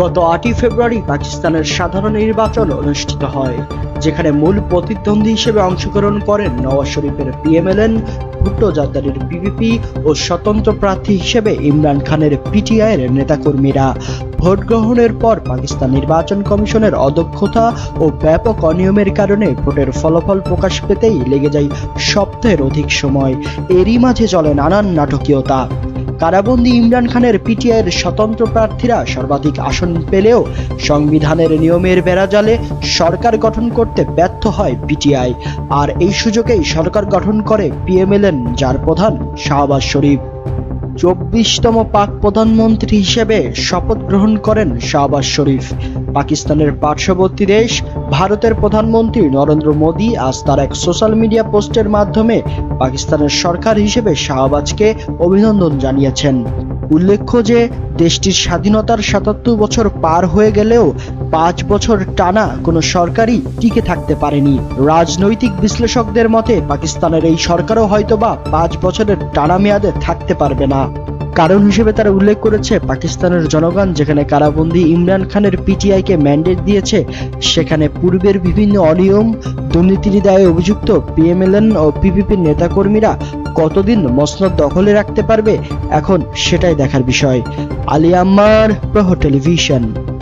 গত আটই ফেব্রুয়ারি পাকিস্তানের সাধারণ নির্বাচন অনুষ্ঠিত হয়, যেখানে মূল প্রতিদ্বন্দ্বী হিসেবে অংশগ্রহণ করেন নওয়াজ শরীফের পিএমএলএন, ভুট্টো জাদারির বিবিপি ও স্বতন্ত্র প্রার্থী হিসেবে ইমরান খানের পিটিআইয়ের নেতাকর্মীরা। ভোট গ্রহণের পর পাকিস্তান নির্বাচন কমিশনের অদক্ষতা ও ব্যাপক অনিয়মের কারণে ভোটের ফলাফল প্রকাশ পেতেই লেগে যায় সপ্তাহের অধিক সময়। এরই মাঝে চলে নানান নাটকীয়তা। কারাবন্দী ইমরান খানের পিটিআইয়ের স্বতন্ত্র প্রার্থীরা সর্বাধিক আসন পেলেও সংবিধানের নিয়মের বেড়াজালে সরকার গঠন করতে ব্যর্থ হয় পিটিআই। আর এই সুযোগেই সরকার গঠন করে পিএমএলএন, যার প্রধান শাহবাজ শরীফ। চব্বিশতম পাক প্রধানমন্ত্রী হিসেবে শপথ গ্রহণ করেন শাহবাজ শরীফ। পাকিস্তানের পার্শ্ববর্তী দেশ, ভারতের প্রধানমন্ত্রী নরেন্দ্র মোদী আজ তার এক সোশ্যাল মিডিয়া পোস্টের মাধ্যমে পাকিস্তানের সরকার হিসেবে শাহবাজকে অভিনন্দন জানিয়েছেন। উল্লেখ্য যে দেশটির স্বাধীনতার সাতাত্তর বছর পার হয়ে গেলেও পাঁচ বছর টানা কোনো সরকারই টিকে থাকতে পারেনি। রাজনৈতিক বিশ্লেষকদের মতে পাকিস্তানের এই সরকারও হয়তোবা পাঁচ বছরের টানা মেয়াদে থাকতে পারবে না। কারণ হিসেবে তারা উল্লেখ করেছে, পাকিস্তানের জনগণ যেখানে কারাবন্দী ইমরান খানের পিটিআইকে ম্যান্ডেট দিয়েছে, সেখানে পূর্বের বিভিন্ন অনিয়ম দুর্নীতির দায়ে অভিযুক্ত পিএমএলএন ও পিপিপির নেতাকর্মীরা কতদিন মসনদ দখলে রাখতে পারবে? এখন সেটাই দেখার বিষয়। আলিয়াম্মার প্রহ টেলিভিশন।